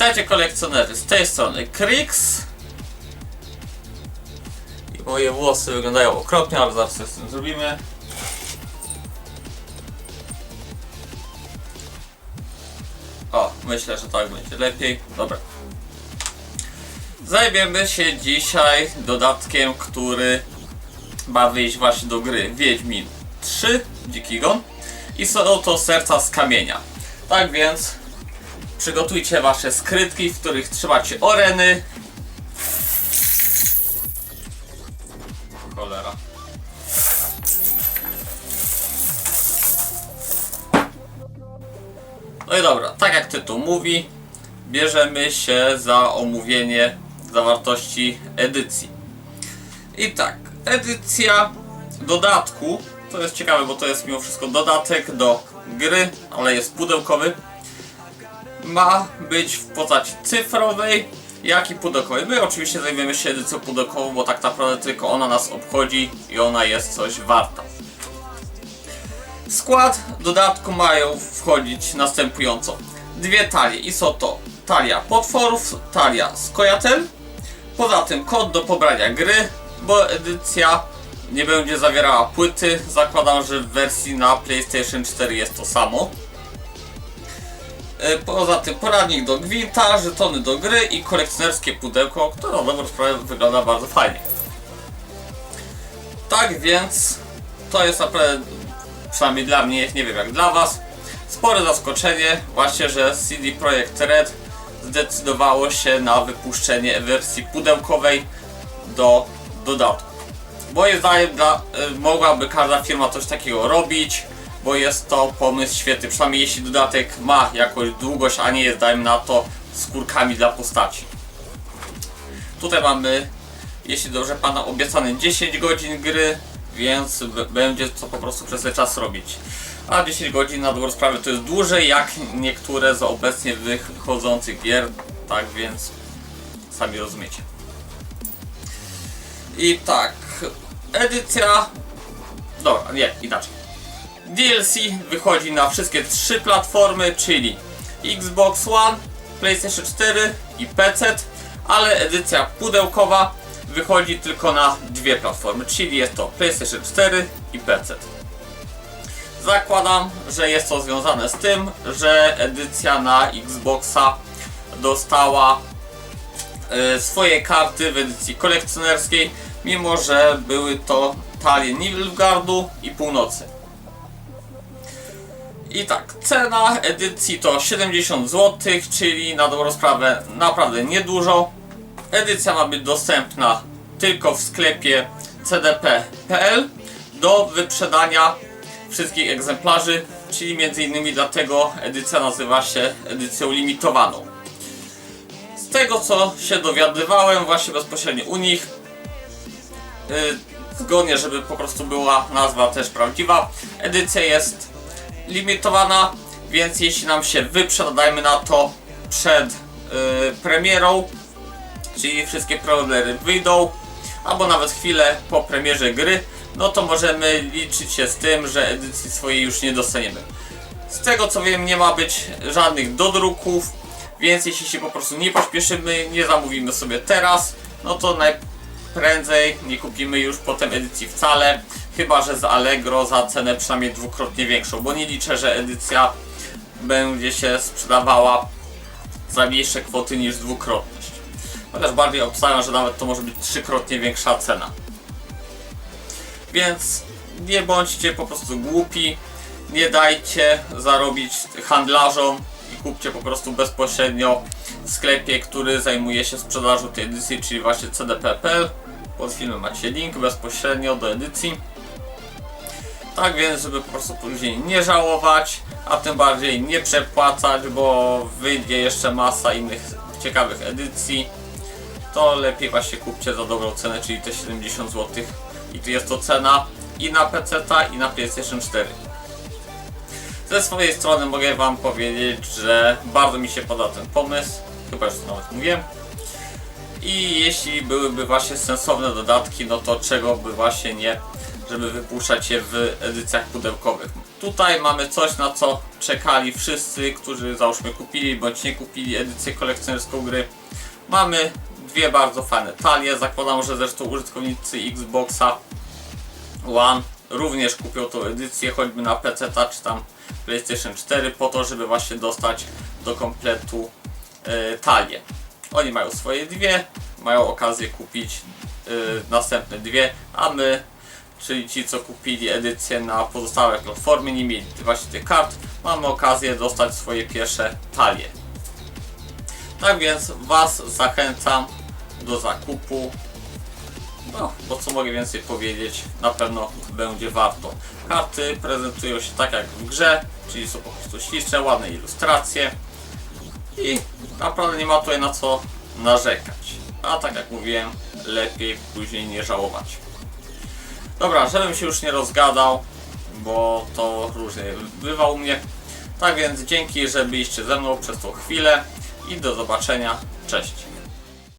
Witajcie kolekcjonerzy, z tej strony Krix. I moje włosy wyglądają okropnie, ale coś z tym zrobimy. O, myślę, że tak będzie lepiej. Dobra. Zajmiemy się dzisiaj dodatkiem, który ma wyjść właśnie do gry Wiedźmin 3 Dziki Gon i są to serca z kamienia. Tak więc przygotujcie wasze skrytki, w których trzymacie oreny. Cholera. No i dobra, tak jak tytuł mówi, bierzemy się za omówienie zawartości edycji. I tak, edycja dodatku, to jest ciekawe, bo to jest mimo wszystko dodatek do gry, ale jest pudełkowy. Ma być w postaci cyfrowej, jak i pudełkowej. My oczywiście zajmiemy się edycją pudełkową, bo tak naprawdę tylko ona nas obchodzi i ona jest coś warta. W skład dodatku mają wchodzić następująco dwie talie i są to talia potworów, talia skojatel, poza tym kod do pobrania gry, bo edycja nie będzie zawierała płyty, zakładam, że w wersji na PlayStation 4 jest to samo. E, Poza tym poradnik do gwinta, żetony do gry i kolekcjonerskie pudełko, które na dobrą sprawę wygląda bardzo fajnie. Tak więc to jest naprawdę, przynajmniej dla mnie, nie wiem jak dla Was, spore zaskoczenie właśnie, że CD Projekt Red zdecydowało się na wypuszczenie wersji pudełkowej do dodatku. Moim zdaniem dla, y, mogłaby każda firma coś takiego robić, bo jest to pomysł świetny, przynajmniej jeśli dodatek ma jakąś długość, a nie jest dajmy na to skórkami dla postaci. Tutaj mamy, jeśli dobrze pana, obiecane 10 godzin gry, więc będzie co po prostu przez ten czas robić. A 10 godzin na dobrą sprawę to jest dłużej jak niektóre z obecnie wychodzących gier, tak więc sami rozumiecie. I tak, edycja. Dobra, nie, inaczej. DLC wychodzi na wszystkie trzy platformy, czyli Xbox One, PlayStation 4 i PC, ale edycja pudełkowa wychodzi tylko na dwie platformy, czyli jest to PlayStation 4 i PC. Zakładam, że jest to związane z tym, że edycja na Xboxa dostała e, swoje karty w edycji kolekcjonerskiej, mimo że były to talie Nilfgaardu i Północy. I tak, cena edycji to 70 zł, czyli na dobrą sprawę naprawdę niedużo. Edycja ma być dostępna tylko w sklepie cdp.pl do wyprzedania wszystkich egzemplarzy, czyli między innymi dlatego edycja nazywa się edycją limitowaną. Z tego co się dowiadywałem właśnie bezpośrednio u nich, yy, zgodnie, żeby po prostu była nazwa też prawdziwa, edycja jest limitowana, więc jeśli nam się wyprzeda, dajmy na to przed yy, premierą, czyli wszystkie preordery wyjdą, albo nawet chwilę po premierze gry, no to możemy liczyć się z tym, że edycji swojej już nie dostaniemy. Z tego co wiem, nie ma być żadnych dodruków, więc jeśli się po prostu nie pośpieszymy, nie zamówimy sobie teraz, no to najprędzej nie kupimy już potem edycji wcale, chyba że z Allegro za cenę przynajmniej dwukrotnie większą, bo nie liczę, że edycja będzie się sprzedawała za mniejsze kwoty niż dwukrotność. Chociaż bardziej obstawiam, że nawet to może być trzykrotnie większa cena. Więc nie bądźcie po prostu głupi, nie dajcie zarobić handlarzom i kupcie po prostu bezpośrednio w sklepie, który zajmuje się sprzedażą tej edycji, czyli właśnie cdp.pl. Pod filmem macie link bezpośrednio do edycji. Tak więc, żeby po prostu później nie żałować, a tym bardziej nie przepłacać, bo wyjdzie jeszcze masa innych ciekawych edycji, to lepiej właśnie kupcie za dobrą cenę, czyli te 70 zł. I tu jest to cena i na PC, i na PlayStation 4. Ze swojej strony mogę Wam powiedzieć, że bardzo mi się podoba ten pomysł, chyba już to nawet mówiłem. I jeśli byłyby właśnie sensowne dodatki, no to czego by właśnie nie, żeby wypuszczać je w edycjach pudełkowych. Tutaj mamy coś, na co czekali wszyscy, którzy załóżmy kupili bądź nie kupili edycję kolekcjonerską gry. Mamy dwie bardzo fajne talie. Zakładam, że zresztą użytkownicy Xboxa One również kupią tą edycję, choćby na PC czy tam PlayStation 4, po to, żeby właśnie dostać do kompletu e, talię. Oni mają swoje dwie, mają okazję kupić e, następne dwie, a my, czyli ci, co kupili edycję na pozostałe platformy, nie mieli właśnie tych kart, mamy okazję dostać swoje pierwsze talie. Tak więc Was zachęcam do zakupu. No, bo co mogę więcej powiedzieć, na pewno będzie warto. Karty prezentują się tak jak w grze, czyli są po prostu śliczne, ładne ilustracje i naprawdę nie ma tutaj na co narzekać. A tak jak mówiłem, lepiej później nie żałować. Dobra, żebym się już nie rozgadał, bo to różnie bywa u mnie. Tak więc dzięki, że byliście ze mną przez tą chwilę i do zobaczenia. Cześć.